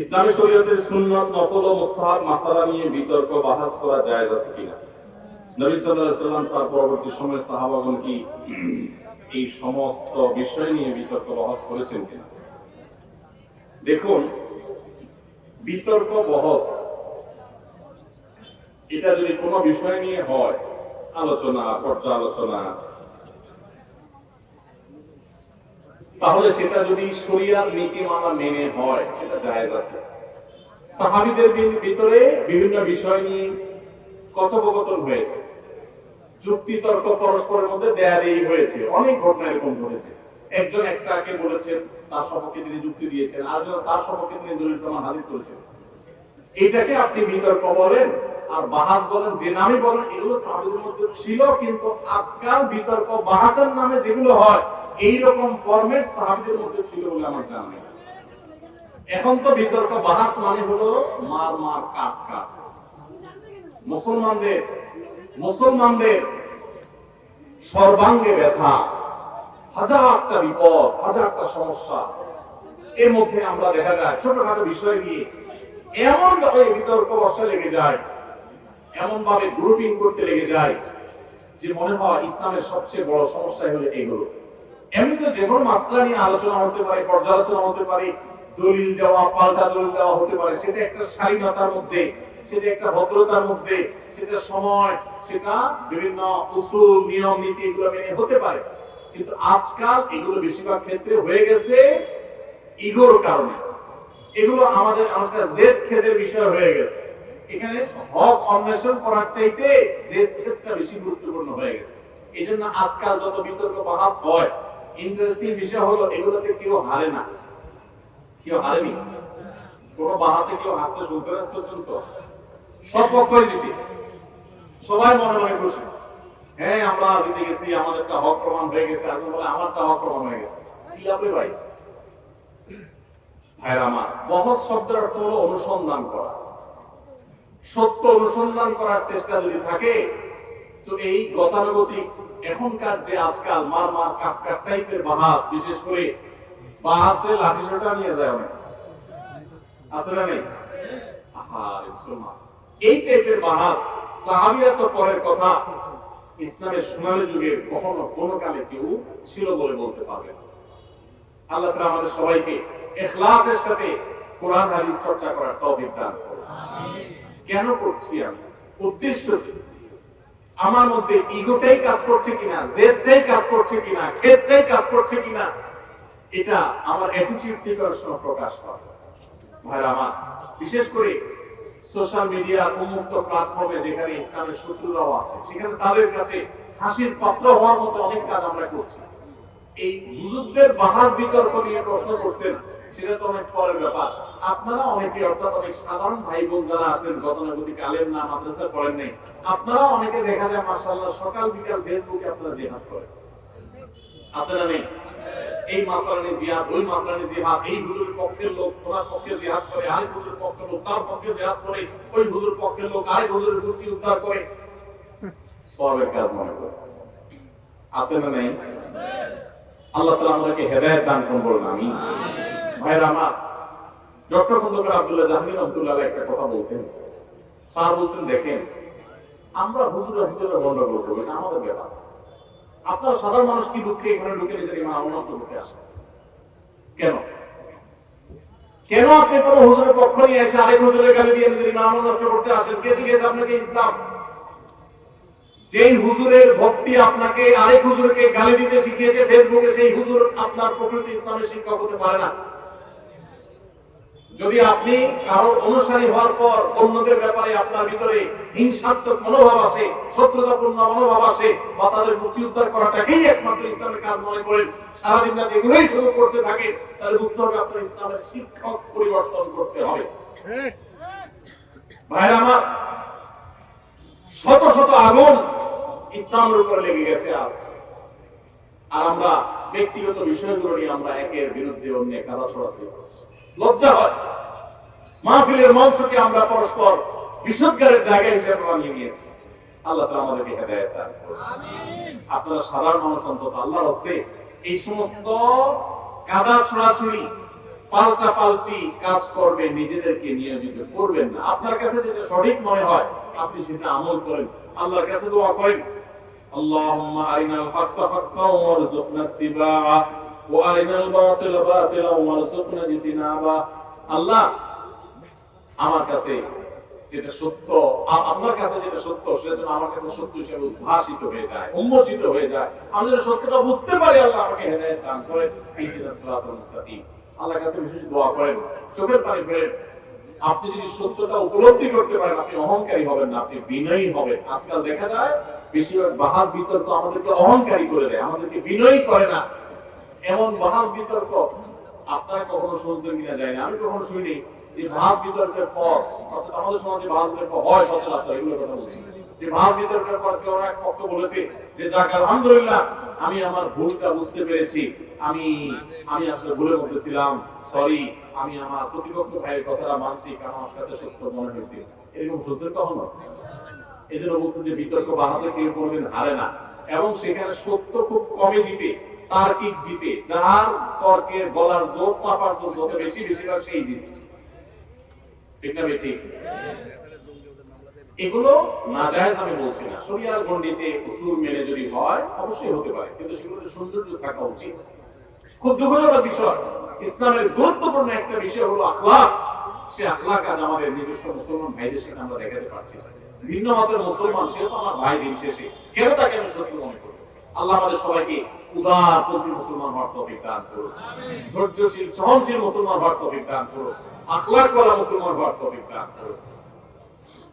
ইসলামী শরীয়তের সুন্নত, নফল ও মুস্তাহাব মাসালা নিয়ে বিতর্ক বাহাস করা জায়েজ আছে কিনা? নবী সাল্লাল্লাহু আলাইহি সাল্লাম তার পরবর্তী সময়ে সাহাবাগণ কি এই সমস্ত বিষয় নিয়ে বিতর্ক বহস করেছেন কিনা? দেখুন, বিতর্ক বহস, এটা যদি কোনো বিষয় নিয়ে হয়, আলোচনা, পর্যালোচনা তাহলে সেটা যদি শরিয়ার নীতিমালা মেনে হয়, সেটা জায়েজ আছে। সাহাবিদের ভিতরে বিভিন্ন বিষয় নিয়ে কথোপকথন হয়েছে। যুক্তি, তর্ক পরস্পরের মধ্যে দেয়া দেই হয়েছে। অনেক ঘটনা এরকম ঘটেছে। একজন একটাকে বলেছেন, তার সপক্ষে তিনি যুক্তি দিয়েছেন। আরেকজন তার সপক্ষে তিনি দলিল প্রমাণ হাজির করেছেন। এটাকে আপনি বিতর্ক বলেন আর বাহাস বলেন, যে নামে বলেন, এগুলো সাহাবিদের মধ্যে ছিল, কিন্তু আজকাল বিতর্ক বাহাসের নামে যেগুলো হয়, এইরকম ফরম্যাট সাহাবিদের মধ্যে ছিল বলে আমার জানা এখন তো বিতর্ক বাহাস মানে হলো মার মার কাট কাট। মুসলমানদের মুসলমানদের সর্বাঙ্গে ব্যথা, হাজারটা বিপদ, হাজারটা সমস্যা। এর মধ্যে আমরা দেখা যায়, ছোটখাটো বিষয় নিয়ে এমন বিতর্ক বসা লেগে যায় এমন ভাবে গ্রুপিং করতে লেগে যায় যে মনে হয় ইসলামের সবচেয়ে বড় সমস্যা হলো এগুলো। এমনিতে যে কোনো মাসলা নিয়ে আলোচনা হতে পারে, পর্যালোচনা হতে পারে, দলিল দেওয়া, পাল্টা দলিল দেওয়া হতে পারে, সেটা একটা স্বাধীনতার মধ্যে, সেটা একটা ভদ্রতার মধ্যে, সেটা সময়, সেটা বিভিন্ন উসুল, নিয়ম, নীতি এগুলো মেনে হতে পারে। কিন্তু আজকাল এগুলো বেশিরভাগ ক্ষেত্রে হয়ে গেছে ইগোর কারণে। এগুলো আমাদের একটা জেদ খেদের বিষয় হয়ে গেছে। এখানে হক অন্বেষণ করার চাইতে জেদ খেদটা বেশি গুরুত্বপূর্ণ হয়ে গেছে। এই জন্য আজকাল যত বিতর্ক বাহাস হয় ইন্টারেস্টিং বিষয় হলো এগুলোতে কেউ হারে না। কেউ হারেনি? কোন বাহাসে কেউ হাসতে শুনছে না পর্যন্ত? সব পক্ষই জিতে। সবাই মনে মনে খুশি। হ্যাঁ আমরা জিতে গেছি আমাদেরটা হক প্রমাণ হয়ে গেছে এখন বলে আমারটা হক প্রমাণ হয়ে গেছে। কি লাভে ভাই? ভাইরা আমার বহস শব্দের অর্থ হলো অনুসন্ধান করা। সত্য অনুসন্ধান করার চেষ্টা যদি থাকে, তো এই গতানুগতিক এখনকার যে আজকাল মার মার কাপ কাপ টাইপের বাহাস, বিশেষ করে বাহাসে লাঠি সোটা নিয়ে যায় অনেক। আছে না নেই? এই টাইপের বাহাস সাহাবিয়া তো পরের কথা, ইসলামের সোনালী যুগে কখনো কোনো কালে কেউ ছিল বলে বলতে পারবে আল্লাহ তাআলা আমাদের সবাইকে ইখলাসের সাথে কোরআন হাদিস চর্চা করার তৌফিক দান করুন। কেন করছি আমি? উদ্দেশ্য? আমার মধ্যে ইগোটাই কাজ করছে কিনা, জেদটাই কাজ করছে কিনা ক্ষেত্রেই কাজ করছে কিনা, এটা আমার অ্যাটিটিউড থেকে সময় প্রকাশ পায় ভাইরা আমার, বিশেষ করে সোশ্যাল মিডিয়া উন্মুক্ত প্ল্যাটফর্মে যেখানে ইসলামের শত্রুরাও আছে, সেখানে তাদের কাছে হাসির পাত্র হওয়ার মতো অনেক কাজ আমরা করছি। এই হুজুরদের বাহাস বিতর্ক নিয়ে প্রশ্ন করছেন সেটা তো অনেক পরের ব্যাপার। আপনারা অনেকে, অর্থাৎ অনেক সাধারণ ভাই বোন যারা আছেন, গতানুগতিক আলেম না মাদ্রাসা পড়েন নাই, আপনারা অনেকে দেখা যায় মার্শাল্লাহ সকাল, বিকাল ফেসবুকে আপনারা জেহাদ করেন। আছে না নেই? এই মাসলানি জিহাদ, ওই মাসলানি জিহাদ, এই হুজুরের পক্ষের লোক, তোমার পক্ষে জিহাদ করে, আরেক হুজুরের পক্ষের লোক, তার পক্ষে জিহাদ করে, ওই হুজুর পক্ষের লোক আরেক হুজুরের গোষ্ঠী উদ্ধার করে। সবের কাজ মনে করে। আছে না নেই? আল্লাহ তাআলা আমাদেরকে হেদায়েত দান করুন, বলুন আমি আমার, ডক্টর খন্দকার আব্দুল্লাহ জাহাঙ্গীর আব্দুল্লাহ একটা কথা বলতেন। স্যার বলতেন, দেখেন, আমরা গন্ডগোল করব এটা আমাদের ব্যাপার। আপনারা সাধারণ মানুষ কি দুঃখে এখানে ঢুকে নিজের নষ্ট করতে আসে কেন? কেন আপনি কোনো হুজুরের পক্ষ নিয়ে এসে আরেক হুজুরের গালি দিয়ে নিজের ইমান নষ্ট করতে আসেন? কে শিখিয়েছে আপনাকে ইসলাম? যেই হুজুরের ভক্তি আপনাকে আরেক হুজুরকে গালি দিতে শিখিয়েছে, ফেসবুকে সেই হুজুর আপনার প্রকৃতি ইসলামের শিক্ষক হতে পারে না। যদি আপনি কারও অনুসারী হওয়ার পর অন্যদের ব্যাপারে আপনার ভিতরে হিংসাত্মক মনোভাব আসে, শত্রুতাপূর্ণ মনোভাব আসে, বা তাদের মুক্তি উদ্ধার করাটাকেই একমাত্র ইসলামের কাজ মনে করেন, সারাদিন রাত এগুলোই শুধু করতে থাকেন, তাহলে বুঝতে হবে আপনার ইসলামের শিক্ষক পরিবর্তন করতে হবে। ভাইরা আমার, শত শত আগুন ইসলামের উপর লেগে গেছে আজ। আর আমরা ব্যক্তিগত বিষয়গুলো নিয়ে আমরা একের বিরুদ্ধে অন্য কাদা ছড়াতে লজ্জা হয়। মাহফিলের মঞ্চকে আমরা পরস্পর বিশুদ্ধারের জায়গা হিসেবে বানিয়ে নিয়েছি আল্লাহ তাআলা আমাদেরকে হেদায়েত দান করুন আপনারা সাধারণ মানুষ অন্তত আল্লাহর হস্তে এই সমস্ত কাদা ছড়াছড়ি পাল্টা পাল্টি কাজ করবে নিজেদেরকে নিয়োজিত করবেন না আপনার কাছে যেটা সঠিক মনে হয় আপনি সেটা আমল করেন আল্লাহর কাছে দোয়া করেন اللهم أرنا الحق حقا وارزقنا اتباعه وأرنا الباطل باطلا وارزقنا اجتنابه আল্লাহ আমার কাছে যেটা সত্য আপনার কাছে যেটা সত্য সেটা যেন আমার কাছে সত্য হিসেবে উদ্ভাসিত হয়ে যায়, উন্মোচিত হয়ে যায়। আমি যেন সত্যটা বুঝতে পারি, আল্লাহ আমাকে হেদায়েত দান সিরাতাল কাছে বিশেষ দোয়া করেন। চোখের পানি ফেলেন। আপনি যদি সত্যটা উপলব্ধি করতে পারেন, আপনি অহংকারী হবেন না, আপনি বিনয়ী হবেন। আজকাল দেখা যায়, বেশিরভাগ বাহাস বিতর্ক আমাদেরকে অহংকারী করে দেয়, আমাদেরকে বিনয়ী করে না। এমন বাহাস বিতর্ক আপনারা কখনো শুনছেন কিনা যায় না, আমি কখনো শুনি যে বাহাস বিতর্কের পর বিতর্ক হয় সচরাচর কথা বলছি। যে বিতর্কের পর কেউ এক পক্ষ বলেছে যে আলহামদুলিল্লাহ, আমি আমার ভুলটা বুঝতে পেরেছি। আমি আমি আসলে ভুলের মধ্যে সরি, আমি আমার প্রতিপক্ষ ভাইয়ের কথাটা মানছি, কারণ আমার কাছে সত্য মনে হয়েছে। এরকম শুনছেন কখনো? এই জন্য বলছেন যে, বিতর্ক বাহাসে কেউ কোনোদিন হারে না। এবং সেখানে সত্য খুব কমে জিতে, তার্কিক জিতে। যার তর্কের গলার জোর, চাপার জোর যত বেশি, বেশিরভাগ সেই জিতে। ঠিক না বেশি এগুলো নাজায়েজ আমি বলছি না। শরিয়ার গণ্ডিতে উসুল মেনে যদি হয়, অবশ্যই হতে পারে। কিন্তু সেগুলোতে সৌন্দর্য থাকা উচিত। খুব দুঃখজনক বিষয়। ইসলামের গুরুত্বপূর্ণ একটা বিষয় হলো আখলাক। সে আখলাক আজ আমাদের নিজস্ব মুসলমান ভাইদের সাথে আমরা দেখাতে পারছি ভিন্ন মতের মুসলমান, সে তো আমার ভাই দিন শেষে। কেন তাকে আমি শত্রু মনে করব আল্লাহ আমাদের সবাইকে উদারপন্থী মুসলমান হওয়ার তৌফিক দান করুন ধৈর্যশীল, সহনশীল মুসলমান হওয়ার তৌফিক দান করুন আখলাক ওয়ালা মুসলমান হওয়ার তৌফিক দান